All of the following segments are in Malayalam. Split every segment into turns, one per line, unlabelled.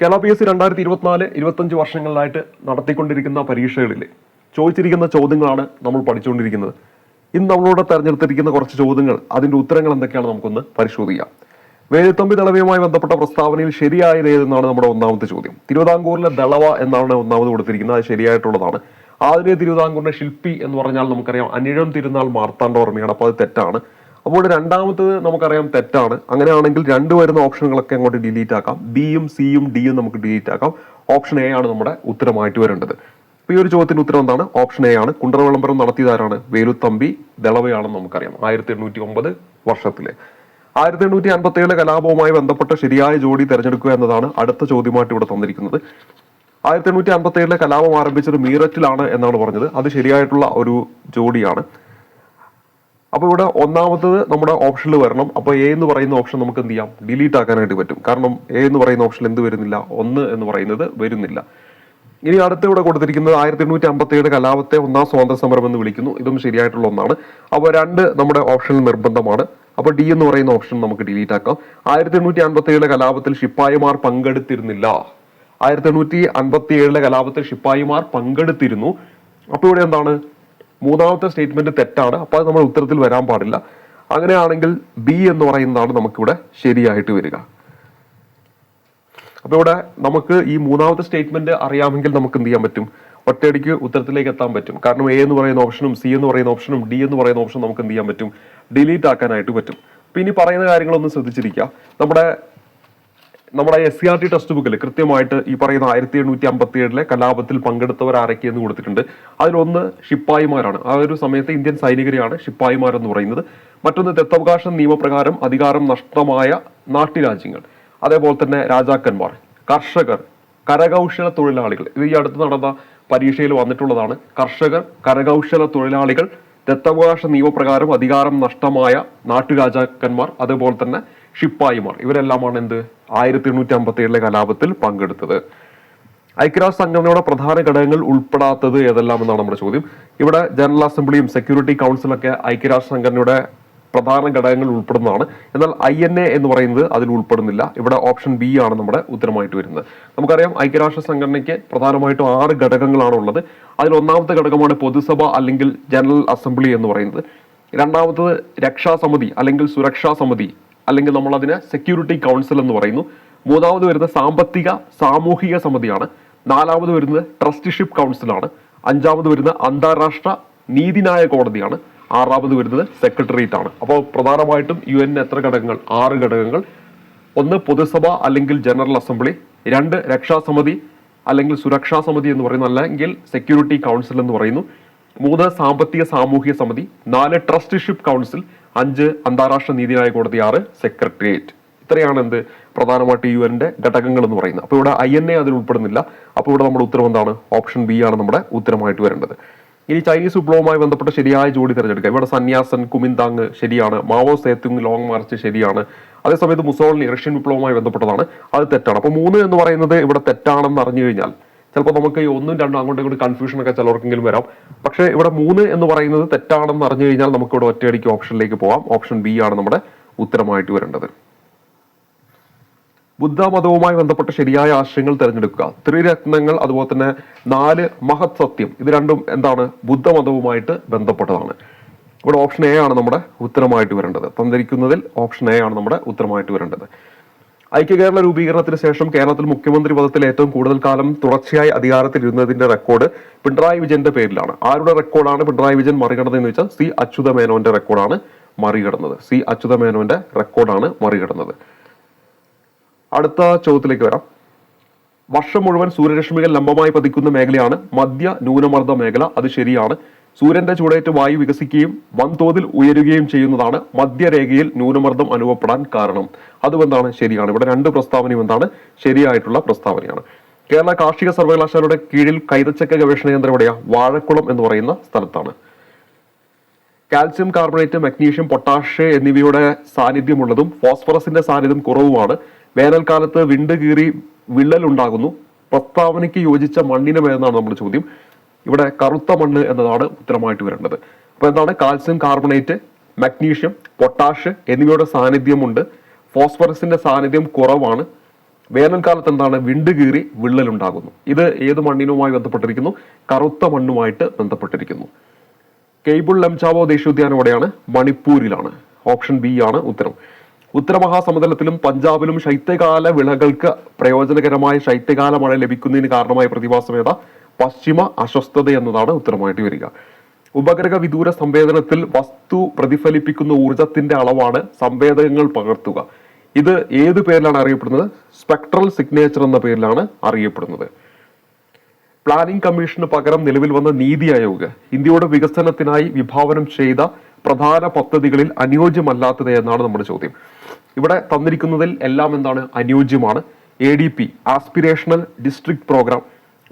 കേരള പി എസ് സി രണ്ടായിരത്തി ഇരുപത്തിനാല് ഇരുപത്തഞ്ച് വർഷങ്ങളിലായിട്ട് നടത്തിക്കൊണ്ടിരിക്കുന്ന പരീക്ഷകളിൽ ചോദിച്ചിരിക്കുന്ന ചോദ്യങ്ങളാണ് നമ്മൾ പഠിച്ചുകൊണ്ടിരിക്കുന്നത്. ഇന്ന് നമ്മളോട് തെരഞ്ഞെടുത്തിരിക്കുന്ന കുറച്ച് ചോദ്യങ്ങൾ അതിന്റെ ഉത്തരങ്ങൾ എന്തൊക്കെയാണ് നമുക്കൊന്ന് പരിശോധിക്കാം. വേലുത്തമ്പി ദളവയുമായി ബന്ധപ്പെട്ട പ്രസ്താവനയിൽ ശരിയായത് ഏതെന്നാണ് നമ്മുടെ ഒന്നാമത്തെ ചോദ്യം. തിരുവിതാംകൂറിലെ ദളവ എന്നാണ് ഒന്നാമത് കൊടുത്തിരിക്കുന്നത്. അത് ശരിയായിട്ടുള്ളതാണ്. ആദ്യ തിരുവിതാംകൂറിന്റെ ശില്പി എന്ന് പറഞ്ഞാൽ നമുക്കറിയാം. അനിഴം തിരുനാൾ മാർത്താണ്ഡവർമ്മയാണ് അപ്പോൾ അത് തെറ്റാണ്. അപ്പോൾ രണ്ടാമത്തത് നമുക്കറിയാം തെറ്റാണ്. അങ്ങനെയാണെങ്കിൽ രണ്ട് വരുന്ന ഓപ്ഷനുകളൊക്കെ അങ്ങോട്ട് ഡിലീറ്റ് ആക്കാം. ബിയും സിയും ഡിയും നമുക്ക് ഡിലീറ്റ് ആക്കാം. ഓപ്ഷൻ എ ആണ് നമ്മുടെ ഉത്തരമായിട്ട് വരേണ്ടത്. അപ്പോൾ ഈ ഒരു ചോദ്യത്തിന് ഉത്തരം എന്താണ്? ഓപ്ഷൻ എ ആണ്. കുണ്ടറ വിളംബരം നടത്തിയതാരാണ് വേലുത്തമ്പി ദളവയാണെന്ന് നമുക്കറിയാം. ആയിരത്തി എണ്ണൂറ്റി ഒമ്പത് വർഷത്തിലെ. ആയിരത്തി എണ്ണൂറ്റി അൻപത്തി ഏഴിലെ കലാപവുമായി ബന്ധപ്പെട്ട ശരിയായ ജോഡി തിരഞ്ഞെടുക്കുക എന്നതാണ് അടുത്ത ചോദ്യമായിട്ട് ഇവിടെ തന്നിരിക്കുന്നത്. ആയിരത്തി എണ്ണൂറ്റി അൻപത്തി ഏഴിലെ കലാപം ആരംഭിച്ചത് മീററ്റിലാണ് എന്നാണ് പറഞ്ഞത്. അത് ശരിയായിട്ടുള്ള ഒരു ജോഡിയാണ്. അപ്പോൾ ഇവിടെ ഒന്നാമത്തത് നമ്മുടെ ഓപ്ഷനിൽ വരണം. അപ്പോൾ എ എന്ന് പറയുന്ന ഓപ്ഷൻ നമുക്ക് എന്ത് ചെയ്യാം? ഡിലീറ്റ് ആക്കാനായിട്ട് പറ്റും. കാരണം എ എന്ന് പറയുന്ന ഓപ്ഷൻ എന്ത് വരുന്നില്ല? ഒന്ന് എന്ന് പറയുന്നത് വരുന്നില്ല. ഇനി അടുത്ത് ഇവിടെ കൊടുത്തിരിക്കുന്നത് ആയിരത്തി എണ്ണൂറ്റി അമ്പത്തി ഏഴ് കലാപത്തെ ഒന്നാം സ്വാതന്ത്ര്യ സമരം എന്ന് വിളിക്കുന്നു. ഇതും ശരിയായിട്ടുള്ള ഒന്നാണ്. അപ്പോൾ രണ്ട് നമ്മുടെ ഓപ്ഷനിൽ നിർബന്ധമാണ്. അപ്പോൾ ഡി എന്ന് പറയുന്ന ഓപ്ഷൻ നമുക്ക് ഡിലീറ്റ് ആക്കാം. ആയിരത്തി എണ്ണൂറ്റി അൻപത്തി ഏഴ് കലാപത്തിൽ ശിപ്പായിമാർ പങ്കെടുത്തിരുന്നില്ല. ആയിരത്തി എണ്ണൂറ്റി അൻപത്തി ഏഴിലെ കലാപത്തിൽ ശിപ്പായിമാർ പങ്കെടുത്തിരുന്നു. അപ്പോൾ ഇവിടെ എന്താണ്? മൂന്നാമത്തെ സ്റ്റേറ്റ്മെന്റ് തെറ്റാണ്. അപ്പോൾ അത് നമ്മൾ ഉത്തരത്തിൽ വരാൻ പാടില്ല. അങ്ങനെയാണെങ്കിൽ ബി എന്ന് പറയുന്നതാണ് നമുക്കിവിടെ ശരിയായിട്ട് വരിക. അപ്പോൾ ഇവിടെ നമുക്ക് ഈ മൂന്നാമത്തെ സ്റ്റേറ്റ്മെന്റ് അറിയാമെങ്കിൽ നമുക്ക് എന്ത് ചെയ്യാൻ പറ്റും? ഒറ്റയടിക്ക് ഉത്തരത്തിലേക്ക് എത്താൻ പറ്റും. കാരണം എ എന്ന് പറയുന്ന ഓപ്ഷനും സി എന്ന് പറയുന്ന ഓപ്ഷനും ഡി എന്ന് പറയുന്ന ഓപ്ഷനും നമുക്ക് എന്ത് ചെയ്യാൻ പറ്റും? ഡിലീറ്റ് ആക്കാനായിട്ട് പറ്റും. അപ്പം ഇനി പറയുന്ന കാര്യങ്ങളൊന്ന് ശ്രദ്ധിച്ചിരിക്കുക. നമ്മുടെ നമ്മുടെ S C R T text ബുക്കിൽ കൃത്യമായിട്ട് ഈ പറയുന്ന ആയിരത്തി എണ്ണൂറ്റി അമ്പത്തി ഏഴിലെ കലാപത്തിൽ പങ്കെടുത്തവർ ആരൊക്കെ എന്ന് കൊടുത്തിട്ടുണ്ട്. അതിലൊന്ന് ഷിപ്പായിമാരാണ് ആ ഒരു സമയത്ത് ഇന്ത്യൻ സൈനികരെയാണ് ശിപ്പായിമാർ എന്ന് പറയുന്നത്. മറ്റൊന്ന് ദത്തവകാശ നിയമപ്രകാരം അധികാരം നഷ്ടമായ നാട്ടുരാജ്യങ്ങൾ. അതേപോലെ തന്നെ രാജാക്കന്മാർ കർഷകർ കരകൗശല തൊഴിലാളികൾ. ഇത് ഈ അടുത്ത് നടന്ന പരീക്ഷയിൽ വന്നിട്ടുള്ളതാണ്. കർഷകർ കരകൗശല തൊഴിലാളികൾ ദത്തവകാശ നിയമപ്രകാരം അധികാരം നഷ്ടമായ നാട്ടുരാജാക്കന്മാർ അതേപോലെ തന്നെ ഷിപ്പായിമാർ ഇവരെല്ലാമാണ് എന്ത്? ആയിരത്തി എണ്ണൂറ്റി അമ്പത്തി ഏഴിലെ കലാപത്തിൽ പങ്കെടുത്തത്. ഐക്യരാഷ്ട്ര സംഘടനയുടെ പ്രധാന ഘടകങ്ങൾ ഉൾപ്പെടാത്തത് ഏതെല്ലാം എന്നാണ് നമ്മുടെ ചോദ്യം. ഇവിടെ ജനറൽ അസംബ്ലിയും സെക്യൂരിറ്റി കൗൺസിലൊക്കെ ഐക്യരാഷ്ട്ര സംഘടനയുടെ പ്രധാന ഘടകങ്ങൾ ഉൾപ്പെടുന്നതാണ്. എന്നാൽ ഐ എൻ എ എന്ന് പറയുന്നത് അതിൽ ഉൾപ്പെടുന്നില്ല. ഇവിടെ ഓപ്ഷൻ ബി ആണ് നമ്മുടെ ഉത്തരമായിട്ട് വരുന്നത്. നമുക്കറിയാം ഐക്യരാഷ്ട്ര സംഘടനയ്ക്ക് പ്രധാനമായിട്ടും ആറ് ഘടകങ്ങളാണ് ഉള്ളത്. അതിൽ ഒന്നാമത്തെ ഘടകമാണ് പൊതുസഭ അല്ലെങ്കിൽ ജനറൽ അസംബ്ലി എന്ന് പറയുന്നത്. രണ്ടാമത്തത് രക്ഷാസമിതി അല്ലെങ്കിൽ സുരക്ഷാ സമിതി അല്ലെങ്കിൽ നമ്മൾ അതിനെ സെക്യൂരിറ്റി കൗൺസിൽ എന്ന് പറയുന്നു. മൂന്നാമത് വരുന്ന സാമ്പത്തിക സാമൂഹിക സമിതിയാണ്. നാലാമത് വരുന്നത് ട്രസ്റ്റിഷിപ്പ് കൗൺസിലാണ് അഞ്ചാമത് വരുന്ന അന്താരാഷ്ട്ര നീതിന്യായ കോടതിയാണ്. ആറാമത് വരുന്നത് സെക്രട്ടേറിയറ്റ് ആണ്. അപ്പോൾ പ്രധാനമായിട്ടും യു എൻ എത്ര ഘടകങ്ങൾ? ആറ് ഘടകങ്ങൾ. ഒന്ന് പൊതുസഭ അല്ലെങ്കിൽ ജനറൽ അസംബ്ലി രണ്ട് രക്ഷാസമിതി അല്ലെങ്കിൽ സുരക്ഷാ സമിതി എന്ന് പറയുന്നു. അല്ലെങ്കിൽ സെക്യൂരിറ്റി കൗൺസിൽ എന്ന് പറയുന്നു. മൂന്ന് സാമ്പത്തിക സാമൂഹിക സമിതി നാല് ട്രസ്റ്റിഷിപ്പ് കൗൺസിൽ അഞ്ച് അന്താരാഷ്ട്ര നീതിന്യായ കോടതി ആറ് സെക്രട്ടേറിയറ്റ്. ഇത്രയാണ് എന്ത് പ്രധാനമായിട്ട് യു എന്റെ ഘടകങ്ങൾ എന്ന് പറയുന്നത്. അപ്പോൾ ഇവിടെ ഐ എൻ എ അതിൽ ഉൾപ്പെടുന്നില്ല. അപ്പോൾ ഇവിടെ നമ്മുടെ ഉത്തരം എന്താണ്? ഓപ്ഷൻ ബി ആണ് നമ്മുടെ ഉത്തരമായിട്ട് വരേണ്ടത്. ഇനി ചൈനീസ് വിപ്ലവവുമായി ബന്ധപ്പെട്ട ശരിയായ ജോഡി തിരഞ്ഞെടുക്കുക. ഇവിടെ സന്യാസൻ കുമിന്താങ് ശരിയാണ്. മാവോ സേത്തുങ് ലോങ് മാർച്ച് ശരിയാണ്. അതേസമയത്ത് മുസോളിനി റഷ്യൻ വിപ്ലവവുമായി ബന്ധപ്പെട്ടതാണ്. അത് തെറ്റാണ്. അപ്പോൾ മൂന്ന് എന്ന് പറയുന്നത് ഇവിടെ തെറ്റാണെന്ന് അറിഞ്ഞു കഴിഞ്ഞാൽ ചിലപ്പോൾ നമുക്ക് ഈ ഒന്നും രണ്ടും അങ്ങോട്ടും ഇങ്ങോട്ട് കൺഫ്യൂഷൻ ഒക്കെ ചിലർക്കെങ്കിലും വരാം. പക്ഷേ ഇവിടെ മൂന്ന് എന്ന് പറയുന്നത് തെറ്റാണെന്ന് അറിഞ്ഞു കഴിഞ്ഞാൽ നമുക്ക് ഇവിടെ ഒറ്റയടിക്ക് ഓപ്ഷനിലേക്ക് പോവാം. ഓപ്ഷൻ ബി ആണ് നമ്മുടെ ഉത്തരമായിട്ട് വരേണ്ടത്. ബുദ്ധ മതവുമായി ബന്ധപ്പെട്ട ശരിയായ ആശയങ്ങൾ തിരഞ്ഞെടുക്കുക. ത്രിരത്നങ്ങൾ അതുപോലെ തന്നെ നാല് മഹത് സത്യം ഇത് രണ്ടും എന്താണ്? ബുദ്ധമതവുമായിട്ട് ബന്ധപ്പെട്ടതാണ്. ഇവിടെ ഓപ്ഷൻ എ ആണ് നമ്മുടെ ഉത്തരമായിട്ട് വരേണ്ടത്. തന്നിരിക്കുന്നതിൽ ഓപ്ഷൻ എ ആണ് നമ്മുടെ ഉത്തരമായിട്ട് വരേണ്ടത്. ഐക്യ കേരള രൂപീകരണത്തിന് ശേഷം കേരളത്തിൽ മുഖ്യമന്ത്രി പദത്തിൽ ഏറ്റവും കൂടുതൽ കാലം തുടർച്ചയായി അധികാരത്തിൽ ഇരുന്നതിന്റെ റെക്കോർഡ് പിണറായി വിജയന്റെ പേരിലാണ്. ആരുടെ റെക്കോർഡാണ് പിണറായി വിജയൻ മറികടന്നത് എന്ന് വെച്ചാൽ സി അച്യുത മേനോന്റെ റെക്കോർഡാണ് മറികടന്നത്. സി അച്യുത മേനോന്റെ റെക്കോർഡാണ് മറികടന്നത്. അടുത്ത ചോദ്യത്തിലേക്ക് വരാം. വർഷം മുഴുവൻ സൂര്യരശ്മികൾ ലംബമായി പതിക്കുന്ന മേഖലയാണ് മധ്യ ന്യൂനമർദ്ദ മേഖല. അത് ശരിയാണ്. സൂര്യന്റെ ചൂടേറ്റ് വായു വികസിക്കുകയും വൻതോതിൽ ഉയരുകയും ചെയ്യുന്നതാണ് മധ്യരേഖയിൽ ന്യൂനമർദ്ദം അനുഭവപ്പെടാൻ കാരണം. അതും എന്താണ് ശരിയാണ്. ഇവിടെ രണ്ട് പ്രസ്താവനയും എന്താണ്? ശരിയായിട്ടുള്ള പ്രസ്താവനയാണ്. കേരള കാർഷിക സർവകലാശാലയുടെ കീഴിൽ കൈതച്ചക്ക ഗവേഷണ കേന്ദ്രം എവിടെയാ? വാഴക്കുളം എന്ന് പറയുന്ന സ്ഥലത്താണ്. കാൽസ്യം കാർബണേറ്റ് മഗ്നീഷ്യം പൊട്ടാഷ് എന്നിവയുടെ സാന്നിധ്യമുള്ളതും ഫോസ്ഫറസിന്റെ സാന്നിധ്യം കുറവുമാണ്. വേനൽക്കാലത്ത് വിണ്ട് കീറി വിള്ളൽ ഉണ്ടാകുന്നു. പ്രസ്താവനയ്ക്ക് യോജിച്ച മണ്ണിനം ഏതെന്നാണ് നമ്മുടെ ചോദ്യം. ഇവിടെ കറുത്ത മണ്ണ് എന്നതാണ് ഉത്തരമായിട്ട് വരേണ്ടത്. അപ്പോൾ എന്താണ്? കാൽസ്യം കാർബണേറ്റ് മഗ്നീഷ്യം പൊട്ടാഷ് എന്നിവയുടെ സാന്നിധ്യമുണ്ട്. ഫോസ്ഫറസിന്റെ സാന്നിധ്യം കുറവാണ്. വേനൽക്കാലത്ത് എന്താണ്? വിണ്ട് കീറി വിള്ളലുണ്ടാകുന്നു. ഇത് ഏത് മണ്ണിനുമായി ബന്ധപ്പെട്ടിരിക്കുന്നു? കറുത്ത മണ്ണുമായിട്ട് ബന്ധപ്പെട്ടിരിക്കുന്നു. കെയ്ബിൾ ലംചാവോ ദേശീയോദ്യാനം എവിടെയാണ് മണിപ്പൂരിലാണ്. ഓപ്ഷൻ ബി ആണ് ഉത്തരം. ഉത്തരമഹാസമുദ്രത്തിലും പഞ്ചാബിലും ശൈത്യകാല വിളകൾക്ക് പ്രയോജനകരമായ ശൈത്യകാല മഴ ലഭിക്കുന്നതിന് കാരണമായ പ്രതിഭാസം ഏതാ? പശ്ചിമ അസ്വസ്ഥത എന്നതാണ് ഉത്തരമായിട്ട് വരിക. ഉപഗ്രഹ വിദൂര സംവേദനത്തിൽ വസ്തു പ്രതിഫലിപ്പിക്കുന്ന ഊർജത്തിന്റെ അളവാണ് സംവേദകങ്ങൾ പകർത്തുക. ഇത് ഏത് പേരിലാണ് അറിയപ്പെടുന്നത്? സ്പെക്ട്രൽ സിഗ്നേച്ചർ എന്ന പേരിലാണ് അറിയപ്പെടുന്നത്. പ്ലാനിംഗ് കമ്മീഷന് പകരം നിലവിൽ വന്ന നീതി ആയോഗ് ഇന്ത്യയുടെ വികസനത്തിനായി വിഭാവനം ചെയ്ത പ്രധാന പദ്ധതികളിൽ അനുയോജ്യമല്ലാത്തത് എന്നാണ് നമ്മുടെ ചോദ്യം. ഇവിടെ തന്നിരിക്കുന്നതിൽ എല്ലാം എന്താണ് അനുയോജ്യമാണ്? A D P aspirational district programme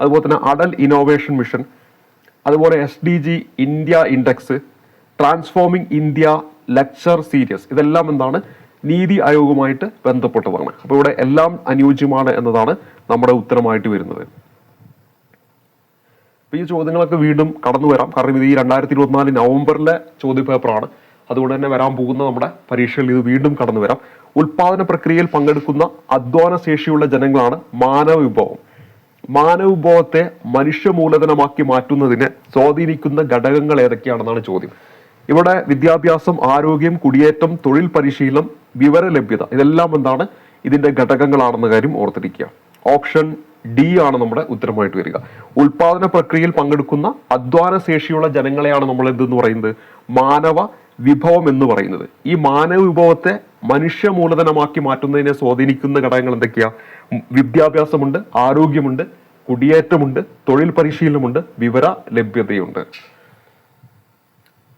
അതുപോലെ തന്നെ അടൽ ഇന്നോവേഷൻ മിഷൻ അതുപോലെ S D G India index transforming India lecture series ഇതെല്ലാം എന്താണ്? നീതി ആയോഗുമായിട്ട് ബന്ധപ്പെട്ടതാണ്. അപ്പോൾ ഇവിടെ എല്ലാം അനുയോജ്യമാണ് എന്നതാണ് നമ്മുടെ ഉത്തരമായിട്ട് വരുന്നത്. അപ്പൊ ഈ ചോദ്യങ്ങളൊക്കെ വീണ്ടും കടന്നു വരാം. കാരണം ഇത് ഈ രണ്ടായിരത്തി ഇരുപത്തിനാല് നവംബറിലെ ചോദ്യപേപ്പറാണ്. അതുകൊണ്ട് തന്നെ വരാൻ പോകുന്ന നമ്മുടെ പരീക്ഷയിൽ ഇത് വീണ്ടും കടന്നു വരാം. ഉൽപാദന പ്രക്രിയയിൽ പങ്കെടുക്കുന്ന അധ്വാന ശേഷിയുള്ള ജനങ്ങളാണ് മാനവ വിഭവം. മാനവ വിഭവത്തെ മനുഷ്യ മൂലധനമാക്കി മാറ്റുന്നതിനെ സ്വാധീനിക്കുന്ന ഘടകങ്ങൾ ഏതൊക്കെയാണെന്നാണ് ചോദ്യം. ഇവിടെ വിദ്യാഭ്യാസം ആരോഗ്യം കുടിയേറ്റം തൊഴിൽ പരിശീലനം വിവര ലഭ്യത ഇതെല്ലാം എന്താണ്? ഇതിന്റെ ഘടകങ്ങളാണെന്ന കാര്യം ഓർത്തിരിക്കുക. ഓപ്ഷൻ ഡി ആണ് നമ്മുടെ ഉത്തരമായിട്ട് വരിക. ഉൽപാദന പ്രക്രിയയിൽ പങ്കെടുക്കുന്ന അധ്വാന ശേഷിയുള്ള ജനങ്ങളെയാണ് നമ്മൾ എന്തെന്ന് പറയുന്നത്? മാനവ വിഭവം എന്ന് പറയുന്നത്. ഈ മാനവ വിഭവത്തെ മനുഷ്യ മൂലധനമാക്കി മാറ്റുന്നതിനെ സ്വാധീനിക്കുന്ന ഘടകങ്ങൾ എന്തൊക്കെയാ? വിദ്യാഭ്യാസമുണ്ട് ആരോഗ്യമുണ്ട് കുടിയേറ്റമുണ്ട് തൊഴിൽ പരിശീലനമുണ്ട് വിവര ലഭ്യതയുണ്ട്.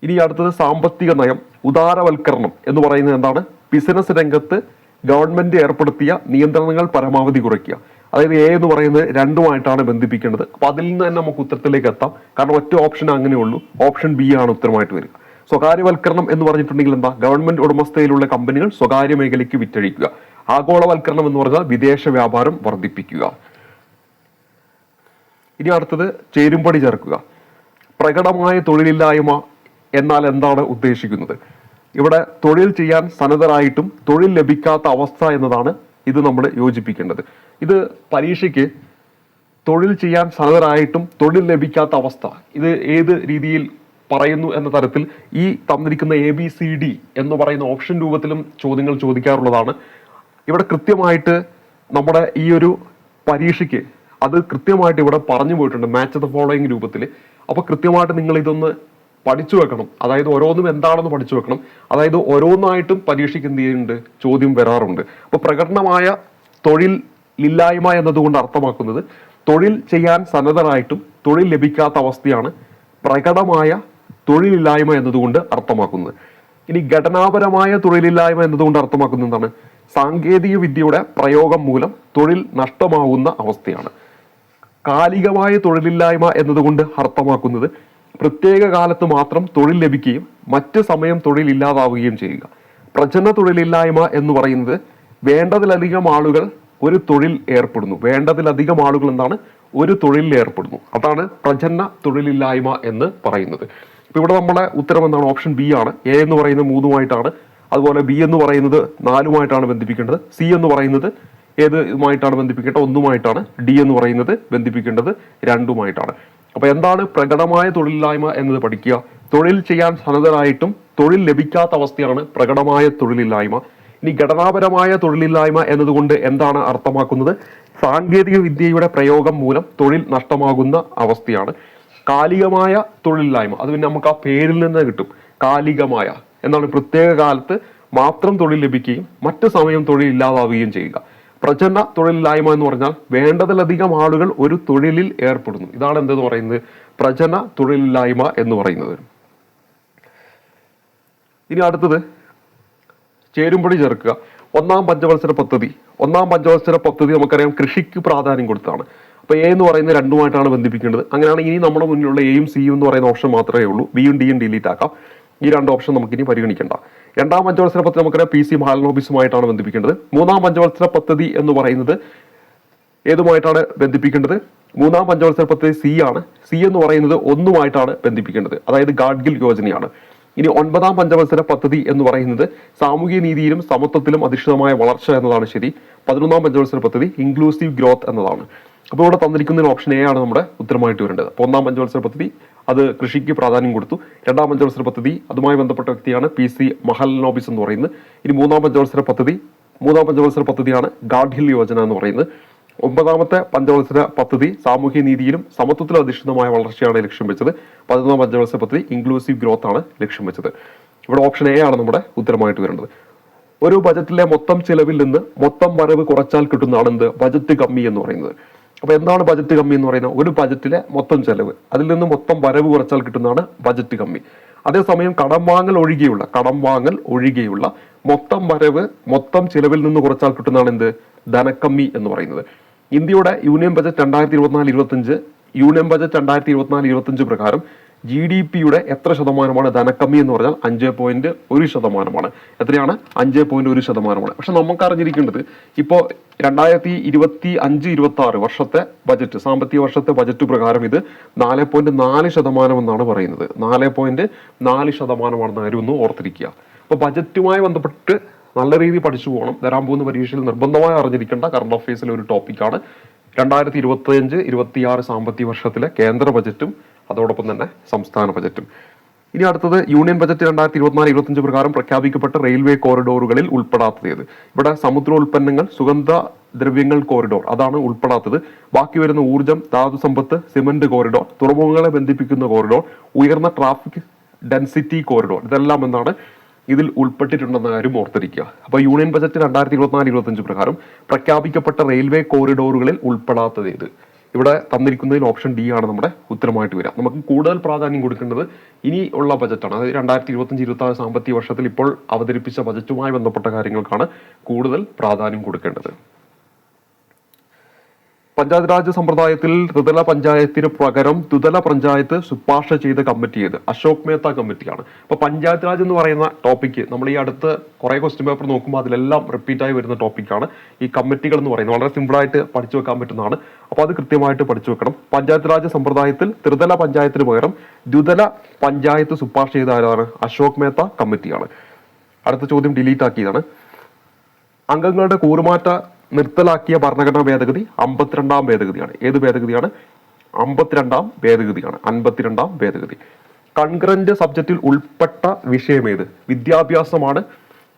ഇനി അടുത്തത് സാമ്പത്തിക നയം ഉദാരവൽക്കരണം എന്ന് പറയുന്നത് എന്താണ്? ബിസിനസ് രംഗത്ത് ഗവൺമെന്റ് ഏർപ്പെടുത്തിയ നിയന്ത്രണങ്ങൾ പരമാവധി കുറയ്ക്കുക. അതായത് എ എന്ന് പറയുന്നത് രണ്ടുമായിട്ടാണ് ബന്ധിപ്പിക്കേണ്ടത്. അപ്പൊ അതിൽ നിന്ന് തന്നെ നമുക്ക് ഉത്തരത്തിലേക്ക് എത്താം. കാരണം ഒറ്റ ഓപ്ഷൻ അങ്ങനെയുള്ളൂ. ഓപ്ഷൻ ബി ആണ് ഉത്തരമായിട്ട് വരിക. സ്വകാര്യവൽക്കരണം എന്ന് പറഞ്ഞിട്ടുണ്ടെങ്കിൽ എന്താ? ഗവൺമെന്റ് ഉടമസ്ഥയിലുള്ള കമ്പനികൾ സ്വകാര്യ മേഖലയ്ക്ക് വിറ്റഴിക്കുക. ആഗോളവൽക്കരണം എന്ന് പറഞ്ഞാൽ വിദേശ വ്യാപാരം വർദ്ധിപ്പിക്കുക. ഇനി അടുത്തത് ചേരുംപടി ചേർക്കുക. പ്രകടമായ തൊഴിലില്ലായ്മ എന്നാൽ എന്താണ് ഉദ്ദേശിക്കുന്നത്? ഇവിടെ തൊഴിൽ ചെയ്യാൻ സന്നദ്ധരായിട്ടും തൊഴിൽ ലഭിക്കാത്ത അവസ്ഥ എന്നതാണ് ഇത് നമ്മൾ യോജിപ്പിക്കേണ്ടത്. ഇത് പരീക്ഷയ്ക്ക് തൊഴിൽ ചെയ്യാൻ സന്നദ്ധരായിട്ടും തൊഴിൽ ലഭിക്കാത്ത അവസ്ഥ. ഇത് ഏത് രീതിയിൽ പറയുന്നു എന്ന തരത്തിൽ ഈ തന്നിരിക്കുന്ന എ ബി സി ഡി എന്ന് പറയുന്ന ഓപ്ഷൻ രൂപത്തിലും ചോദ്യങ്ങൾ ചോദിക്കാറുള്ളതാണ്. ഇവിടെ കൃത്യമായിട്ട് നമ്മുടെ ഈ ഒരു പരീക്ഷയ്ക്ക് അത് കൃത്യമായിട്ട് ഇവിടെ പറഞ്ഞു പോയിട്ടുണ്ട് മാച്ച് ദ ഫോളോയിങ് രൂപത്തിൽ അപ്പോൾ കൃത്യമായിട്ട് നിങ്ങൾ ഇതൊന്ന് പഠിച്ചു വെക്കണം. അതായത് ഓരോന്നും എന്താണെന്ന് പഠിച്ചു വെക്കണം. അതായത് ഓരോന്നായിട്ടും പരീക്ഷയ്ക്ക് എന്ത് ചെയ്യുന്നുണ്ട്? ചോദ്യം വരാറുണ്ട്. അപ്പോൾ പ്രകടനമായ തൊഴിൽ ഇല്ലായ്മ എന്നതുകൊണ്ട് അർത്ഥമാക്കുന്നത് തൊഴിൽ ചെയ്യാൻ സന്നദ്ധരായിട്ടും തൊഴിൽ ലഭിക്കാത്ത അവസ്ഥയാണ് പ്രകടമായ തൊഴിലില്ലായ്മ എന്നതുകൊണ്ട് അർത്ഥമാക്കുന്നത്. ഇനി ഘടനാപരമായ തൊഴിലില്ലായ്മ എന്നതുകൊണ്ട് അർത്ഥമാക്കുന്നത് എന്താണ്? സാങ്കേതിക വിദ്യയുടെ പ്രയോഗം മൂലം തൊഴിൽ നഷ്ടമാവുന്ന അവസ്ഥയാണ്. കാലികമായ തൊഴിലില്ലായ്മ എന്നതുകൊണ്ട് അർത്ഥമാക്കുന്നത് പ്രത്യേക കാലത്ത് മാത്രം തൊഴിൽ ലഭിക്കുകയും മറ്റ് സമയം തൊഴിൽ ഇല്ലാതാവുകയും ചെയ്യുക. പ്രചന തൊഴിലില്ലായ്മ എന്ന് പറയുന്നത് വേണ്ടതിലധികം ആളുകൾ ഒരു തൊഴിൽ ഏർപ്പെടുന്നു. വേണ്ടതിലധികം ആളുകൾ എന്താണ്? ഒരു തൊഴിലിൽ ഏർപ്പെടുന്നു. അതാണ് പ്രചന്ന തൊഴിലില്ലായ്മ എന്ന് പറയുന്നത്. ഇപ്പൊ ഇവിടെ നമ്മുടെ ഉത്തരം എന്താണ്? ഓപ്ഷൻ ബി ആണ്. എ എന്ന് പറയുന്നത് മൂന്നുമായിട്ടാണ്. അതുപോലെ ബി എന്ന് പറയുന്നത് നാലുമായിട്ടാണ് ബന്ധിപ്പിക്കേണ്ടത്. സി എന്ന് പറയുന്നത് ഏതുമായിട്ടാണ് ബന്ധിപ്പിക്കേണ്ടത്? ഒന്നുമായിട്ടാണ്. ഡി എന്ന് പറയുന്നത് ബന്ധിപ്പിക്കേണ്ടത് രണ്ടുമായിട്ടാണ്. അപ്പോൾ എന്താണ് പ്രകടമായ തൊഴിലില്ലായ്മ എന്നത് പഠിക്കുക. തൊഴിൽ ചെയ്യാൻ സന്നദ്ധരായിട്ടും തൊഴിൽ ലഭിക്കാത്ത അവസ്ഥയാണ് പ്രകടമായ തൊഴിലില്ലായ്മ. ഇനി ഘടനാപരമായ തൊഴിലില്ലായ്മ എന്നതുകൊണ്ട് എന്താണ് അർത്ഥമാക്കുന്നത്? സാങ്കേതിക വിദ്യയുടെ പ്രയോഗം മൂലം തൊഴിൽ നഷ്ടമാകുന്ന അവസ്ഥയാണ്. കാലികമായ തൊഴിലില്ലായ്മ. അത് പിന്നെ നമുക്ക് ആ പേരിൽ നിന്ന് കിട്ടും. കാലികമായ. എന്നാണ് പ്രത്യേക കാലത്ത് മാത്രം തൊഴിൽ ലഭിക്കുകയും മറ്റു സമയം തൊഴിൽ ഇല്ലാതാവുകയും ചെയ്യുക. പ്രചണ്ഡ തൊഴിലില്ലായ്മ എന്ന് പറഞ്ഞാൽ വേണ്ടതിലധികം ആളുകൾ ഒരു തൊഴിലിൽ ഏർപ്പെടുന്നു. ഇതാണ് എന്തെന്ന് പറയുന്നത്? പ്രചന തൊഴിലില്ലായ്മ എന്ന് പറയുന്നത്. ഇനി അടുത്തത് ചേരുംപടി ചേർക്കുക. ഒന്നാം പഞ്ചവത്സര പദ്ധതി. ഒന്നാം പഞ്ചവത്സര പദ്ധതി നമുക്കറിയാം കൃഷിക്ക് പ്രാധാന്യം കൊടുത്താണ് അപ്പൊ എ എന്ന് പറയുന്ന രണ്ടുമായിട്ടാണ് ബന്ധിപ്പിക്കേണ്ടത്. അങ്ങനെയാണെങ്കിൽ ഇനി നമ്മുടെ മുന്നിലുള്ള എയും സിയും എന്ന് പറയുന്ന ഓപ്ഷൻ മാത്രമേ ഉള്ളൂ. ബിയും ഡിയും ഡിലീറ്റ് ആക്കാം. ഈ രണ്ട് ഓപ്ഷൻ നമുക്ക് ഇനി പരിഗണിക്കേണ്ട. രണ്ടാം പഞ്ചവത്സര പദ്ധതി നമുക്കറിയാം പി സി മഹാലനോബിസുമായിട്ടാണ് ബന്ധിപ്പിക്കേണ്ടത്. മൂന്നാം പഞ്ചവത്സര പദ്ധതി എന്ന് പറയുന്നത് ഏതുമായിട്ടാണ് ബന്ധിപ്പിക്കേണ്ടത്? മൂന്നാം പഞ്ചവത്സര പദ്ധതി സി ആണ്. സി എന്ന് പറയുന്നത് ഒന്നുമായിട്ടാണ് ബന്ധിപ്പിക്കേണ്ടത്. അതായത് ഗാഡ്ഗിൽ യോജനയാണ്. ഇനി ഒൻപതാം പഞ്ചവത്സര പദ്ധതി എന്ന് പറയുന്നത് സാമൂഹിക നീതിയിലും സമത്വത്തിലും അധിഷ്ഠിതമായ വളർച്ച എന്നതാണ് ശരി. പതിനൊന്നാം പഞ്ചവത്സര പദ്ധതി ഇൻക്ലൂസീവ് ഗ്രോത്ത് എന്നതാണ്. അപ്പോൾ ഇവിടെ തന്നിരിക്കുന്ന ഒരു ഓപ്ഷൻ എ ആണ് നമ്മുടെ ഉത്തരമായിട്ട് വരേണ്ടത്. അപ്പോൾ ഒന്നാം പഞ്ചവത്സര പദ്ധതി അത് കൃഷിക്ക് പ്രാധാന്യം കൊടുത്തു. രണ്ടാം പഞ്ചവത്സര പദ്ധതി അതുമായി ബന്ധപ്പെട്ട വ്യക്തിയാണ് പി സി മഹൽനോബിസ് എന്ന് പറയുന്നത്. ഇനി മൂന്നാം പഞ്ചവത്സര പദ്ധതി മൂന്നാം പഞ്ചവത്സര പദ്ധതിയാണ് ഗാഡ് ഹിൽ യോജന എന്ന് പറയുന്നത്. ഒമ്പതാമത്തെ പഞ്ചവത്സര പദ്ധതി സാമൂഹ്യ നീതിയിലും സമത്വത്തിലും അധിഷ്ഠിതമായ വളർച്ചയാണ് ലക്ഷ്യം വെച്ചത്. പതിനൊന്നാം പഞ്ചവത്സര പദ്ധതി ഇൻക്ലൂസീവ് ഗ്രോത്ത് ആണ് ലക്ഷ്യം വെച്ചത്. ഇവിടെ ഓപ്ഷൻ എ ആണ് നമ്മുടെ ഉത്തരമായിട്ട് വരേണ്ടത്. ഒരു ബജറ്റിലെ മൊത്തം ചെലവിൽ നിന്ന് മൊത്തം വരവ് കുറച്ചാൽ കിട്ടുന്നതാണ് എന്ത് ബജറ്റ് കമ്മി എന്ന് പറയുന്നത്. അപ്പൊ എന്താണ് ബജറ്റ് കമ്മി എന്ന് പറയുന്നത്? ഒരു ബജറ്റിലെ മൊത്തം ചെലവ്. അതിൽ നിന്ന് മൊത്തം വരവ് കുറച്ചാൽ കിട്ടുന്നതാണ് ബജറ്റ് കമ്മി. അതേസമയം കടം വാങ്ങൽ ഒഴികെയുള്ള കടം വാങ്ങൽ ഒഴികെയുള്ള മൊത്തം വരവ് മൊത്തം ചെലവിൽ നിന്ന് കുറച്ചാൽ കിട്ടുന്നതാണ് എന്ത്? ധനക്കമ്മി എന്ന് പറയുന്നത്. ഇന്ത്യയുടെ യൂണിയൻ ബജറ്റ് രണ്ടായിരത്തി ഇരുപത്തിനാല് ഇരുപത്തഞ്ച് യൂണിയൻ ബജറ്റ് രണ്ടായിരത്തി ഇരുപത്തിനാല് ഇരുപത്തഞ്ച് പ്രകാരം ജി ഡി പിയുടെ എത്ര ശതമാനമാണ് ധനക്കമ്മി എന്ന് പറഞ്ഞാൽ അഞ്ച് പോയിന്റ് ഒരു ശതമാനമാണ്. എത്രയാണ്? അഞ്ച് പോയിന്റ് ഒരു ശതമാനമാണ്. പക്ഷെ നമുക്ക് അറിഞ്ഞിരിക്കേണ്ടത് ഇപ്പോൾ രണ്ടായിരത്തി ഇരുപത്തി അഞ്ച് ഇരുപത്തി ആറ് വർഷത്തെ ബജറ്റ് സാമ്പത്തിക വർഷത്തെ ബജറ്റ് പ്രകാരം ഇത് നാല് പോയിന്റ് നാല് ശതമാനം എന്നാണ് പറയുന്നത്. നാല് പോയിന്റ് നാല് ശതമാനമാണെന്ന് ആരും ഒന്ന് ഓർത്തിരിക്കുക. അപ്പോൾ ബജറ്റുമായി ബന്ധപ്പെട്ട് നല്ല രീതിയിൽ പഠിച്ചു പോകണം. വരാൻ പോകുന്ന പരീക്ഷയിൽ നിർബന്ധമായി അറിഞ്ഞിരിക്കേണ്ട കറണ്ട് അഫയേഴ്സിലെ ഒരു ടോപ്പിക്കാണ് രണ്ടായിരത്തി ഇരുപത്തി അഞ്ച് ഇരുപത്തിയാറ് സാമ്പത്തിക വർഷത്തിലെ കേന്ദ്ര ബജറ്റും അതോടൊപ്പം തന്നെ സംസ്ഥാന ബജറ്റും. ഇനി അടുത്തത് യൂണിയൻ ബജറ്റ് രണ്ടായിരത്തി ഇരുപത്തിനാല് ഇരുപത്തഞ്ച് പ്രകാരം പ്രഖ്യാപിക്കപ്പെട്ട റെയിൽവേ കോറിഡോറുകളിൽ ഉൾപ്പെടാത്തത് ഇവിടെ സമുദ്ര ഉൽപ്പന്നങ്ങൾ സുഗന്ധ ദ്രവ്യങ്ങൾ കോറിഡോർ അതാണ് ഉൾപ്പെടാത്തത്. ബാക്കി വരുന്ന ഊർജം ധാതു സമ്പത്ത് സിമന്റ് കോറിഡോർ തുറമുഖങ്ങളെ ബന്ധിപ്പിക്കുന്ന കോറിഡോർ ഉയർന്ന ട്രാഫിക് ഡെൻസിറ്റി കോറിഡോർ ഇതെല്ലാം എന്നാണ് ഇതിൽ ഉൾപ്പെട്ടിട്ടുണ്ടെന്ന കാര്യം ഓർത്തിരിക്കുക. അപ്പോൾ യൂണിയൻ ബജറ്റ് രണ്ടായിരത്തി ഇരുപത്തിനാല് ഇരുപത്തഞ്ച് പ്രകാരം പ്രഖ്യാപിക്കപ്പെട്ട റെയിൽവേ കോറിഡോറുകളിൽ ഉൾപ്പെടാത്തത് ഏത് ഇവിടെ തന്നിരിക്കുന്നതിൽ ഓപ്ഷൻ ഡി ആണ് നമ്മുടെ ഉത്തരമായിട്ട് വരിക. നമുക്ക് കൂടുതൽ പ്രാധാന്യം കൊടുക്കേണ്ടത് ഇനി ഉള്ള ബജറ്റാണ് അതായത് രണ്ടായിരത്തി ഇരുപത്തഞ്ച് ഇരുപത്തി ആറ് സാമ്പത്തിക വർഷത്തിൽ ഇപ്പോൾ അവതരിപ്പിച്ച ബജറ്റുമായി ബന്ധപ്പെട്ട കാര്യങ്ങൾക്കാണ് കൂടുതൽ പ്രാധാന്യം കൊടുക്കേണ്ടത്. പഞ്ചായത്ത് രാജ് സമ്പ്രദായത്തിൽ ത്രിതല പഞ്ചായത്തിന് പകരം ത്രിതല പഞ്ചായത്ത് ശുപാർശ ചെയ്ത കമ്മിറ്റി ഏത് അശോക് മേത്ത കമ്മിറ്റിയാണ്. അപ്പൊ പഞ്ചായത്ത് രാജ് എന്ന് പറയുന്ന ടോപ്പിക്ക് നമ്മൾ ഈ അടുത്ത് കുറെ ക്വസ്റ്റ്യൻ പേപ്പർ നോക്കുമ്പോൾ അതിലെല്ലാം റിപ്പീറ്റ് ആയി വരുന്ന ടോപ്പിക്കാണ് ഈ കമ്മിറ്റികൾ എന്ന് പറയുന്നത് വളരെ സിമ്പിൾ ആയിട്ട് പഠിച്ചു വെക്കാൻ പറ്റുന്നതാണ്. അപ്പോൾ അത് കൃത്യമായിട്ട് പഠിച്ചു വെക്കണം. പഞ്ചായത്ത് രാജ് സമ്പ്രദായത്തിൽ ത്രിതല പഞ്ചായത്തിന് പകരം ദ്വിതല പഞ്ചായത്ത് ശുപാർശ ചെയ്ത ആരാണ്? അശോക് മേത്ത കമ്മിറ്റിയാണ്. അടുത്ത ചോദ്യം ഡിലീറ്റ് ആക്കിയതാണ്. അംഗങ്ങളുടെ കൂറുമാറ്റ നിർത്തലാക്കിയ ഭരണഘടനാ ഭേദഗതി അമ്പത്തിരണ്ടാം ഭേദഗതിയാണ്. ഏത് ഭേദഗതിയാണ്? അമ്പത്തിരണ്ടാം ഭേദഗതിയാണ്. അൻപത്തിരണ്ടാം ഭേദഗതി. കൺഗ്രന്റ് സബ്ജക്റ്റിൽ ഉൾപ്പെട്ട വിഷയം ഏത്? വിദ്യാഭ്യാസമാണ്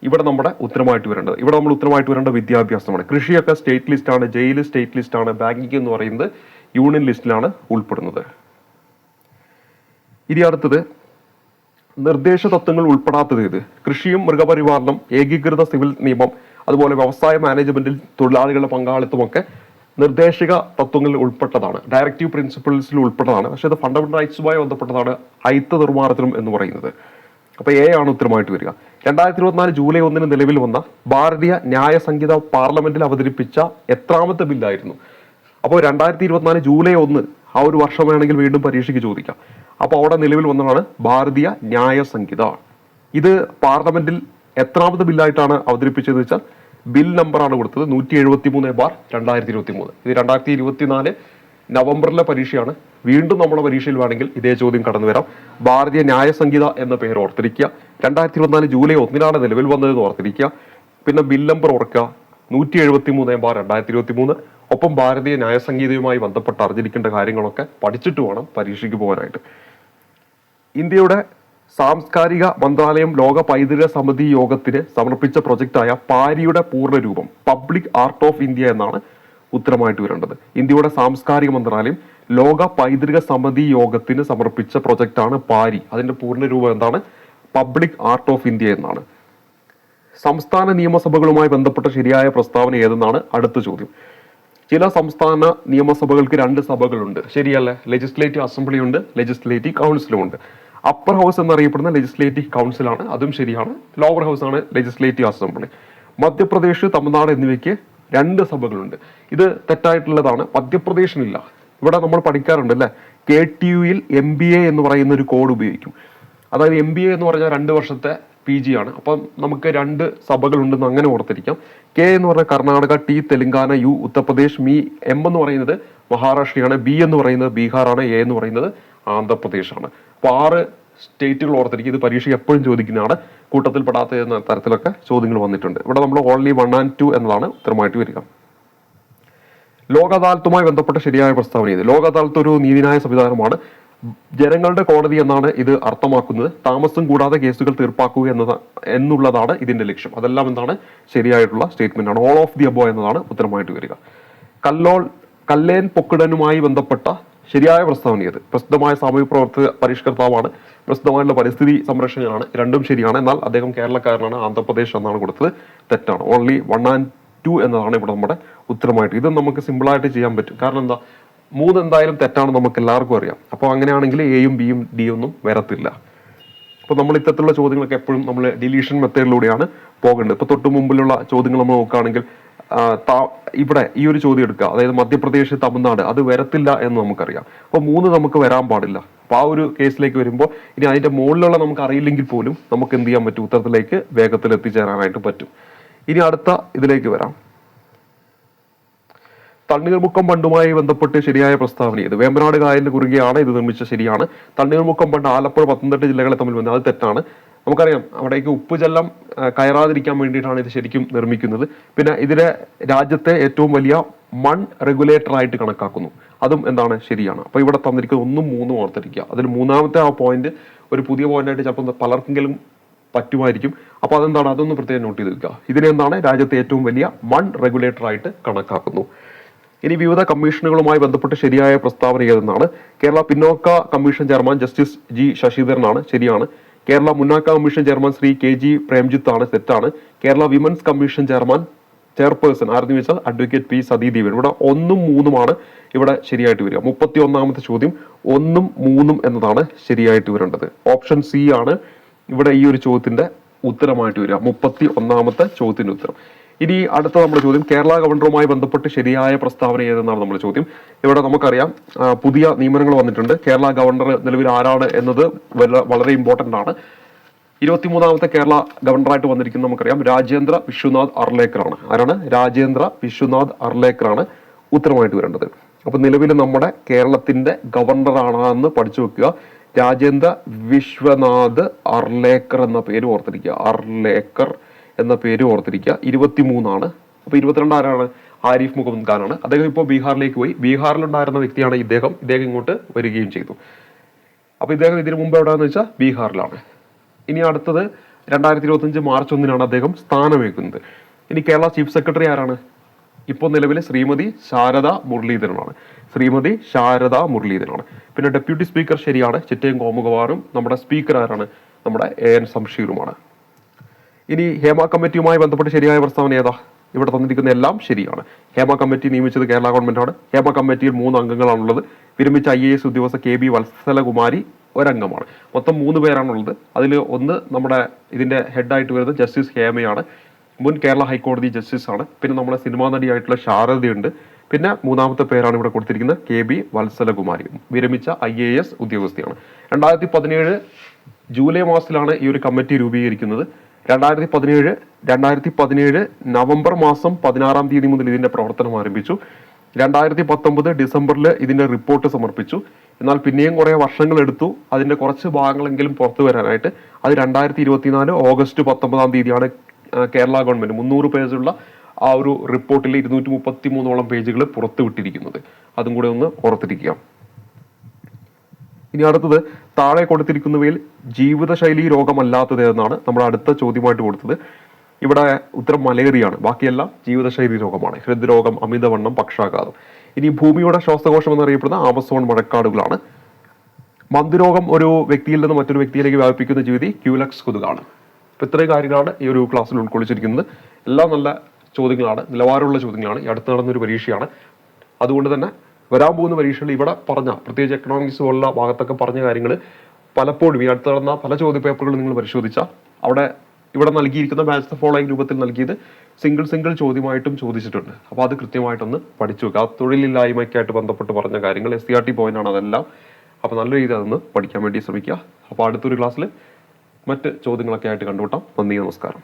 ഇവിടെ നമ്മുടെ ഉത്തരമായിട്ട് വരേണ്ടത്. ഇവിടെ നമ്മൾ ഉത്തരമായിട്ട് വരേണ്ട വിദ്യാഭ്യാസമാണ്. കൃഷിയൊക്കെ സ്റ്റേറ്റ് ലിസ്റ്റ് ആണ് ജയിൽ സ്റ്റേറ്റ് ലിസ്റ്റ് ആണ് ബാങ്കിങ് എന്ന് പറയുന്നത് യൂണിയൻ ലിസ്റ്റിലാണ് ഉൾപ്പെടുന്നത്. ഇനി അടുത്തത് നിർദ്ദേശ തത്വങ്ങൾ ഉൾപ്പെടാത്തത് ഇത് കൃഷിയും മൃഗപരിപാലനം ഏകീകൃത സിവിൽ നിയമം അതുപോലെ വ്യവസായ മാനേജ്മെന്റിൽ തൊഴിലാളികളുടെ പങ്കാളിത്തമൊക്കെ നിർദ്ദേശിക തത്വങ്ങളിൽ ഉൾപ്പെട്ടതാണ്. ഡയറക്റ്റീവ് പ്രിൻസിപ്പിൾസിൽ ഉൾപ്പെട്ടതാണ്. പക്ഷേ അത് ഫണ്ടമെന്റൽ റൈറ്റ്സുമായി ബന്ധപ്പെട്ടതാണ് അയിത്ത നിർമ്മാണത്തിനും എന്ന് പറയുന്നത്. അപ്പോൾ എ ആണ് ഉത്തരമായിട്ട് വരിക. രണ്ടായിരത്തി ഇരുപത്തിനാല് ജൂലൈ ഒന്നിന് നിലവിൽ വന്ന ഭാരതീയ ന്യായ സംഹിത പാർലമെന്റിൽ അവതരിപ്പിച്ച എത്രാമത്തെ ബില്ലായിരുന്നു. അപ്പോൾ രണ്ടായിരത്തി ഇരുപത്തിനാല് ജൂലൈ ഒന്ന് ആ ഒരു വർഷം വേണമെങ്കിൽ വീണ്ടും പരീക്ഷയ്ക്ക് ചോദിക്കാം. അപ്പോൾ അവിടെ നിലവിൽ വന്നതാണ് ഭാരതീയ ന്യായ സംഹിത. ഇത് പാർലമെന്റിൽ എത്രാമത്തെ ബില്ലായിട്ടാണ് അവതരിപ്പിച്ചതെന്ന് വെച്ചാൽ ബിൽ നമ്പറാണ് കൊടുത്തത് നൂറ്റി എഴുപത്തി മൂന്ന് ബാർ രണ്ടായിരത്തി ഇരുപത്തി മൂന്ന് ഇത് രണ്ടായിരത്തി ഇരുപത്തി നാല് നവംബറിലെ പരീക്ഷയാണ്. വീണ്ടും നമ്മുടെ പരീക്ഷയിൽ വേണമെങ്കിൽ ഇതേ ചോദ്യം കടന്നു വരാം. ഭാരതീയ ന്യായ സംഹിത എന്ന പേര് ഓർത്തിരിക്കുക. രണ്ടായിരത്തി ഇരുപത്തിനാല് ജൂലൈ ഒന്നിനാണ് നിലവിൽ വന്നതെന്ന് ഓർത്തിരിക്കുക. പിന്നെ ബിൽ നമ്പർ ഓർക്കുക. നൂറ്റി എഴുപത്തി മൂന്ന് ബാർ രണ്ടായിരത്തി ഇരുപത്തി മൂന്ന് ഒപ്പം ഭാരതീയ ന്യായ സംഹിതയുമായി ബന്ധപ്പെട്ട് അറിഞ്ഞിരിക്കേണ്ട കാര്യങ്ങളൊക്കെ പഠിച്ചിട്ട് വേണം പരീക്ഷയ്ക്ക് പോകാനായിട്ട്. ഇന്ത്യയുടെ സാംസ്കാരിക മന്ത്രാലയം ലോക പൈതൃക സമിതി യോഗത്തിന് സമർപ്പിച്ച പ്രൊജക്റ്റായ പാരിയുടെ പൂർണരൂപം പബ്ലിക് ആർട്ട് ഓഫ് ഇന്ത്യ എന്നാണ് ഉത്തരമായിട്ട് വരേണ്ടത്. ഇന്ത്യയുടെ സാംസ്കാരിക മന്ത്രാലയം ലോക പൈതൃക സമിതി യോഗത്തിന് സമർപ്പിച്ച പ്രൊജക്റ്റാണ് പാരി. അതിന്റെ പൂർണരൂപം എന്താണ്? പബ്ലിക് ആർട്ട് ഓഫ് ഇന്ത്യ എന്നാണ്. സംസ്ഥാന നിയമസഭകളുമായി ബന്ധപ്പെട്ട ശരിയായ പ്രസ്താവന ഏതെന്നാണ് അടുത്ത ചോദ്യം. ചില സംസ്ഥാന നിയമസഭകൾക്ക് രണ്ട് സഭകളുണ്ട്. ശരിയല്ലേ? ലെജിസ്ലേറ്റീവ് അസംബ്ലി ഉണ്ട് ലെജിസ്ലേറ്റീവ് കൗൺസിലും ഉണ്ട്. അപ്പർ ഹൗസ് എന്നറിയപ്പെടുന്ന ലെജിസ്ലേറ്റീവ് കൗൺസിലാണ് അതും ശരിയാണ്. ലോവർ ഹൗസ് ആണ് ലെജിസ്ലേറ്റീവ് അസംബ്ലി മധ്യപ്രദേശ് തമിഴ്നാട് എന്നിവയ്ക്ക് രണ്ട് സഭകളുണ്ട്. ഇത് തെറ്റായിട്ടുള്ളതാണ്. മധ്യപ്രദേശിനില്ല. ഇവിടെ നമ്മൾ പഠിക്കാറുണ്ട് അല്ലേ? കെ ടി യുയിൽ എം ബി എ എന്ന് പറയുന്ന ഒരു കോഡ് ഉപയോഗിക്കും. അതായത് എം ബി എ എന്ന് പറഞ്ഞാൽ രണ്ട് വർഷത്തെ പി ജി ആണ്. അപ്പം നമുക്ക് രണ്ട് സഭകളുണ്ടെന്ന് അങ്ങനെ ഓർത്തിരിക്കാം. കെ എന്ന് പറഞ്ഞാൽ കർണാടക ടി തെലുങ്കാന യു ഉത്തർപ്രദേശ് മി എം എന്ന് പറയുന്നത് മഹാരാഷ്ട്രയാണ് ബി എന്ന് പറയുന്നത് ബീഹാറാണ് എ എന്ന് പറയുന്നത് ആന്ധ്രാപ്രദേശാണ്. അപ്പോൾ ആറ് സ്റ്റേറ്റുകൾ ഓർത്തിരിക്കും ഇത് പരീക്ഷ എപ്പോഴും ചോദിക്കുന്നതാണ്. കൂട്ടത്തിൽ പെടാത്ത എന്ന തരത്തിലൊക്കെ ചോദ്യങ്ങൾ വന്നിട്ടുണ്ട്. ഇവിടെ നമ്മൾ ഓൺലി വൺ ആൻഡ് ടു എന്നതാണ് ഉത്തരമായിട്ട് വരിക. ലോക അദാലത്തുമായി ബന്ധപ്പെട്ട ശരിയായ പ്രസ്താവന ഇത്. ലോക അദാലത്ത് ഒരു നീതിന്യായ സംവിധാനമാണ്. ജനങ്ങളുടെ കോടതി എന്നാണ് ഇത് അർത്ഥമാക്കുന്നത്. താമസം കൂടാതെ കേസുകൾ തീർപ്പാക്കുക എന്നത് എന്നുള്ളതാണ് ഇതിന്റെ ലക്ഷ്യം. അതെല്ലാം എന്താണ്? ശരിയായിട്ടുള്ള സ്റ്റേറ്റ്മെന്റ് ആണ് ഓൾ ഓഫ് ദി അബോ എന്നതാണ് ഉത്തരമായിട്ട് വരിക. കല്ലോൾ കല്ലേൻ പൊക്കിടനുമായി ബന്ധപ്പെട്ട ശരിയായ പ്രസ്താവനയത് പ്രസിദ്ധമായ സാമൂഹ്യ പ്രവർത്തക പരിഷ്കർത്താവാണ്. പ്രസിദ്ധമായിട്ടുള്ള പരിസ്ഥിതി സംരക്ഷകനാണ്. രണ്ടും ശരിയാണ്. എന്നാൽ അദ്ദേഹം കേരളക്കാരനാണ്. ആന്ധ്രാപ്രദേശ് എന്നാണ് കൊടുത്തത്. തെറ്റാണ്. ഓൺലി വൺ ആൻഡ് ടു എന്നതാണ് ഇവിടെ നമ്മുടെ ഉത്തരമായിട്ട്. ഇത് നമുക്ക് സിമ്പിളായിട്ട് ചെയ്യാൻ പറ്റും. കാരണം എന്താ? മൂന്ന് എന്തായാലും തെറ്റാണ് നമുക്ക് എല്ലാവർക്കും അറിയാം. അപ്പോൾ അങ്ങനെയാണെങ്കിൽ എയും ബിയും ഡി ഒന്നും വരത്തില്ല. അപ്പോൾ നമ്മൾ ഇത്തരത്തിലുള്ള ചോദ്യങ്ങളൊക്കെ എപ്പോഴും നമ്മൾ ഡിലീഷൻ മെത്തേഡിലൂടെയാണ് പോകേണ്ടത്. ഇപ്പോൾ തൊട്ട് മുമ്പിലുള്ള ചോദ്യങ്ങൾ നമ്മൾ നോക്കുകയാണെങ്കിൽ ഇവിടെ ഈ ഒരു ചോദ്യം എടുക്കുക. അതായത് മധ്യപ്രദേശ് തമിഴ്നാട് അത് വരത്തില്ല എന്ന് നമുക്കറിയാം. അപ്പോൾ മൂന്ന് നമുക്ക് വരാൻ പാടില്ല. അപ്പോൾ ആ ഒരു കേസിലേക്ക് വരുമ്പോൾ ഇനി അതിന്റെ മുകളിലുള്ള നമുക്ക് അറിയില്ലെങ്കിൽ പോലും നമുക്ക് എന്ത് ചെയ്യാൻ പറ്റും? ഉത്തരത്തിലേക്ക് വേഗത്തിൽ എത്തിച്ചേരാനായിട്ട് പറ്റും. ഇനി അടുത്ത ഇതിലേക്ക് വരാം. തണ്ണീർമുക്കം പണ്ടുമായി ബന്ധപ്പെട്ട് ശരിയായ പ്രസ്താവന ഇത്. വേമ്പനാട് കായലിന് കുറുകെയാണ് ഇത് നിർമ്മിച്ച ശരിയാണ്. തണ്ണീർമുക്കം ബണ്ട് ആലപ്പുഴ പത്തനംതിട്ട ജില്ലകളെ തമ്മിൽ വന്നത് അത് തെറ്റാണ്. നമുക്കറിയാം അവിടേക്ക് ഉപ്പുജലം ജലം കയറാതിരിക്കാൻ വേണ്ടിയിട്ടാണ് ഇത് ശരിക്കും നിർമ്മിക്കുന്നത്. പിന്നെ ഇതിലെ രാജ്യത്തെ ഏറ്റവും വലിയ മൺ റെഗുലേറ്റർ ആയിട്ട് കണക്കാക്കുന്നു. അതും എന്താണ് ശരിയാണ്. അപ്പോൾ ഇവിടെ തന്നിരിക്കുന്ന ഒന്നും മൂന്നും ഓർത്തിരിക്കുക. അതിൽ മൂന്നാമത്തെ ആ പോയിന്റ് ഒരു പുതിയ പോയിന്റ് ആയിട്ട് ചിലപ്പോൾ പലർക്കെങ്കിലും പറ്റുമായിരിക്കും. അപ്പോൾ അതെന്താണ്? അതൊന്ന് പ്രത്യേകം നോട്ട് ചെയ്ത് വെക്കുക. ഇതിനെന്താണ് രാജ്യത്തെ ഏറ്റവും വലിയ മൺ റെഗുലേറ്റർ ആയിട്ട് കണക്കാക്കുന്നു. ഇനി വിവിധ കമ്മീഷനുകളുമായി ബന്ധപ്പെട്ട് ശരിയായ പ്രസ്താവന ഏതെന്നാണ്? കേരള പിന്നോക്ക കമ്മീഷൻ ചെയർമാൻ ജസ്റ്റിസ് ജി ശശിധരനാണ്. ശരിയാണ്. Kerala മുന്നാക്ക commission chairman Shri K G Premjith ആണ് തെറ്റാണ്. Kerala women's commission chairman chairperson ആരെന്ന് വെച്ചാൽ അഡ്വക്കേറ്റ് പി സതീദേവൻ. ഇവിടെ ഒന്നും മൂന്നുമാണ് ഇവിടെ ശരിയായിട്ട് വരിക. മുപ്പത്തി ഒന്നാമത്തെ ചോദ്യം ഒന്നും മൂന്നും എന്നതാണ് ശരിയായിട്ട് വരേണ്ടത്. ഓപ്ഷൻ സി ആണ് ഇവിടെ ഈ ഒരു ചോദ്യത്തിന്റെ ഉത്തരമായിട്ട് വരിക. മുപ്പത്തി ഒന്നാമത്തെ ചോദ്യത്തിന്റെ ഉത്തരം. ഇനി അടുത്ത നമ്മുടെ ചോദ്യം. കേരള ഗവർണറുമായി ബന്ധപ്പെട്ട് ശരിയായ പ്രസ്താവന ഏതെന്നാണ് നമ്മുടെ ചോദ്യം. ഇവിടെ നമുക്കറിയാം പുതിയ നിയമനങ്ങൾ വന്നിട്ടുണ്ട്. കേരള ഗവർണർ നിലവിൽ ആരാണ് എന്നത് വളരെ ഇമ്പോർട്ടന്റ് ആണ്. ഇരുപത്തിമൂന്നാമത്തെ കേരള ഗവർണറായിട്ട് വന്നിരിക്കുന്നത് നമുക്കറിയാം രാജേന്ദ്ര വിശ്വനാഥ് അർലേക്കറാണ്. ആരാണ്? രാജേന്ദ്ര വിശ്വനാഥ് അർലേക്കറാണ് ഉത്തരമായിട്ട് വരേണ്ടത്. അപ്പൊ നിലവിൽ നമ്മുടെ കേരളത്തിന്റെ ഗവർണറാണെന്ന് പഠിച്ചു വെക്കുക. രാജേന്ദ്ര വിശ്വനാഥ് അർലേക്കർ എന്ന പേര് ഓർത്തിരിക്കുക. അർലേക്കർ എന്ന പേര് ഓർത്തിരിക്കുക. ഇരുപത്തിമൂന്നാണ്. അപ്പൊ ഇരുപത്തിരണ്ട് ആരാണ്? ആരിഫ് മുഹമ്മദ് ഖാനാണ്. അദ്ദേഹം ഇപ്പോൾ ബീഹാറിലേക്ക് പോയി. ബീഹാറിലുണ്ടായിരുന്ന വ്യക്തിയാണ് ഇദ്ദേഹം. ഇദ്ദേഹം ഇങ്ങോട്ട് വരികയും ചെയ്തു. അപ്പോൾ ഇദ്ദേഹം ഇതിനു മുമ്പ് എവിടെയാണെന്ന് വെച്ചാൽ ബീഹാറിലാണ്. ഇനി അടുത്തത് രണ്ടായിരത്തി ഇരുപത്തഞ്ച് മാർച്ച് ഒന്നിനാണ് അദ്ദേഹം സ്ഥാനമേക്കുന്നത് ഇനി കേരള ചീഫ് സെക്രട്ടറി ആരാണ്? ഇപ്പോൾ നിലവിലെ ശ്രീമതി ശാരദ മുരളീധരനാണ്. ശ്രീമതി ശാരദ മുരളീധരനാണ്. പിന്നെ ഡെപ്യൂട്ടി സ്പീക്കർ ശരിയാണ്. ചിറ്റയും കോമുകവാറും നമ്മുടെ സ്പീക്കർ ആരാണ്? നമ്മുടെ എ എൻ സംഷീറുമാണ് ഇനി ഹേമ കമ്മിറ്റിയുമായി ബന്ധപ്പെട്ട് ശരിയായ പ്രസ്താവന ഏതാ? ഇവിടെ തന്നിരിക്കുന്ന എല്ലാം ശരിയാണ്. ഹേമ കമ്മിറ്റി നിയമിച്ചത് കേരള ഗവൺമെന്റാണ് ഹേമ കമ്മിറ്റിയിൽ മൂന്ന് അംഗങ്ങളാണുള്ളത്. വിരമിച്ച ഐ എ എസ് ഉദ്യോഗസ്ഥ കെ ബി വത്സലകുമാരി ഒരംഗമാണ്. മൊത്തം മൂന്ന് പേരാണുള്ളത്. അതിൽ ഒന്ന് നമ്മുടെ ഇതിന്റെ ഹെഡായിട്ട് വരുന്നത് ജസ്റ്റിസ് ഹേമയാണ്. മുൻ കേരള ഹൈക്കോടതി ജസ്റ്റിസ് ആണ്. പിന്നെ നമ്മുടെ സിനിമാ നടിയായിട്ടുള്ള ശാരദയുണ്ട്. പിന്നെ മൂന്നാമത്തെ പേരാണ് ഇവിടെ കൊടുത്തിരിക്കുന്നത് കെ ബി വത്സലകുമാരി. വിരമിച്ച ഐ എ എസ് ഉദ്യോഗസ്ഥയാണ്. രണ്ടായിരത്തി പതിനേഴ് ജൂലൈ മാസത്തിലാണ് ഈ ഒരു കമ്മിറ്റി രൂപീകരിക്കുന്നത്. രണ്ടായിരത്തി പതിനേഴ് രണ്ടായിരത്തി പതിനേഴ് നവംബർ മാസം പതിനാറാം തീയതി മുതൽ ഇതിന്റെ പ്രവർത്തനം ആരംഭിച്ചു. രണ്ടായിരത്തി പത്തൊമ്പത് ഡിസംബറിൽ ഇതിന്റെ റിപ്പോർട്ട് സമർപ്പിച്ചു. എന്നാൽ പിന്നെയും കുറേ വർഷങ്ങൾ എടുത്തു. അതിന്റെ കുറച്ച് ഭാഗങ്ങളെങ്കിലും പുറത്തു വരാനായിട്ട്. അത് രണ്ടായിരത്തി ഇരുപത്തിനാല് ഓഗസ്റ്റ് പത്തൊമ്പതാം തീയതിയാണ് കേരള ഗവൺമെന്റ് മുന്നൂറ് പേജുള്ള ആ ഒരു റിപ്പോർട്ടിൽ ഇരുന്നൂറ്റി മുപ്പത്തി മൂന്നോളം പേജുകൾ പുറത്തുവിട്ടിരിക്കുന്നത്. അതും കൂടെ ഒന്ന് ഓർത്തിരിക്കുക. ഇനി അടുത്തത് താഴെ കൊടുത്തിരിക്കുന്നവയിൽ ജീവിതശൈലി രോഗമല്ലാത്തത് എന്നാണ് നമ്മൾ അടുത്ത ചോദ്യമായിട്ട് കൊടുത്തത്. ഇവിടെ ഉത്തരം മലേറിയാണ് ബാക്കിയെല്ലാം ജീവിതശൈലി രോഗമാണ്. ഹൃദ്രോഗം അമിതവണ്ണം പക്ഷാഘാതം. ഇനി ഭൂമിയുടെ ശ്വാസകോശം എന്നറിയപ്പെടുന്ന ആമസോൺ മഴക്കാടുകളാണ്. മന്ദരോഗം ഒരു വ്യക്തിയിൽ നിന്ന് മറ്റൊരു വ്യക്തിയിലേക്ക് വ്യാപിപ്പിക്കുന്ന ജീവിതി ക്യൂലക്സ് കൊതുകാണ്. അപ്പൊ ഇത്രയും കാര്യങ്ങളാണ് ഈ ഒരു ക്ലാസ്സിൽ ഉൾക്കൊള്ളിച്ചിരിക്കുന്നത്. എല്ലാം നല്ല ചോദ്യങ്ങളാണ്. നിലവാരമുള്ള ചോദ്യങ്ങളാണ്. ഈ അടുത്ത് നടന്നൊരു പരീക്ഷയാണ്. അതുകൊണ്ട് തന്നെ വരാൻ പോകുന്ന പരീക്ഷകൾ ഇവിടെ പറഞ്ഞ പ്രത്യേകിച്ച് എക്കണോമിക്സ് പോലുള്ള ഭാഗത്തൊക്കെ പറഞ്ഞ കാര്യങ്ങൾ പലപ്പോഴും ഈ അടുത്ത് നടന്ന പല ചോദ്യ പേപ്പറുകൾ നിങ്ങൾ പരിശോധിച്ചാൽ അവിടെ ഇവിടെ നൽകിയിരിക്കുന്ന മാച്ച് ദ ഫോളോയിങ് രൂപത്തിൽ നൽകിയത് സിംഗിൾ സിംഗിൾ ചോദ്യമായിട്ടും ചോദിച്ചിട്ടുണ്ട്. അപ്പോൾ അത് കൃത്യമായിട്ടൊന്ന് പഠിച്ചു വെക്കുക. ആ തൊഴിലില്ലായ്മയ്ക്കായിട്ട് ബന്ധപ്പെട്ട് പറഞ്ഞ കാര്യങ്ങൾ S C R T point ആണ് അതെല്ലാം. അപ്പോൾ നല്ല രീതിയിൽ അതൊന്ന് പഠിക്കാൻ വേണ്ടി ശ്രമിക്കുക. അപ്പോൾ അടുത്തൊരു ക്ലാസ്സിൽ മറ്റ് ചോദ്യങ്ങളൊക്കെ ആയിട്ട് കണ്ടുവിട്ടാം നന്ദി നമസ്കാരം.